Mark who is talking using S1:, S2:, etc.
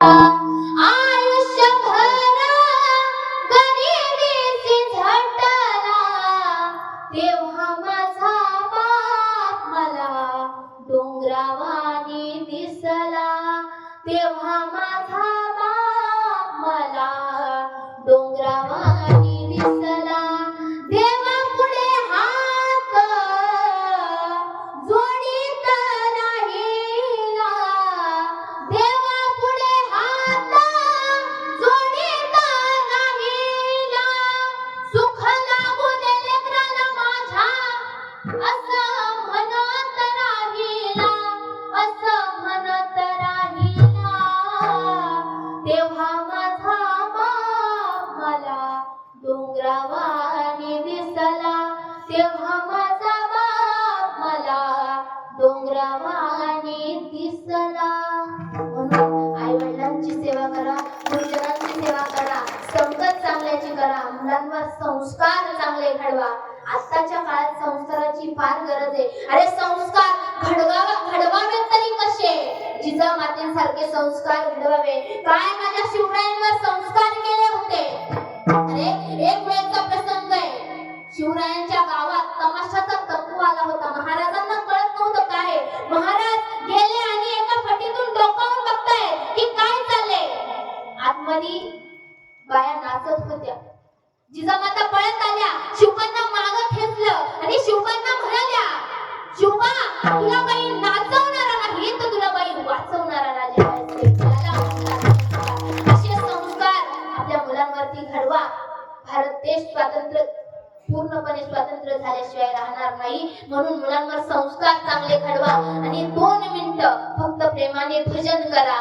S1: आयुष्यभर तेव्हा माझा बाप मला डोंगरावानी दिसला तेव्हा माझा तेव्हा माझा बाप मला डोंगरावानी दिसला. म्हणून आई वडिलांची सेवा करा गुरुजनांची सेवा करा संगत चांगल्याची करा मुलांवर संस्कार चांगले घडवा. आताच्या काळात संस्काराची फार गरज आहे. अरे संस्कार घडवावा घडवावे तरी कसे? जिजा मातेसारखे संस्कार घडवावे. काय माझ्या शिवरायांवर संस्कार केले होते? अरे एक शिवरायांच्या गावात तमाशाचा तप्पू आला होता. महाराजांना कळत नव्हतं काय. महाराज गेले आणि एका फटीतून डोकावून बघताय की काय चाललंय. आतमध्ये बाया नाचत होत्या. जिजामाता पळत आल्या. शिवपांना माग खेचलं आणि शिवपांना म्हणाल्या शिवबा तुला बाई नाचवणारा नाही तर तुला बाई वाचवणारा राजा असे संस्कार आपल्या मुलांवरती घडवा. भारत देश स्वातंत्र्य पूर्णपणे स्वतंत्र झाल्याशिवाय राहणार नाही. म्हणून मुलांवर संस्कार चांगले घडवा आणि दोन मिनिटं फक्त प्रेमाने भजन करा.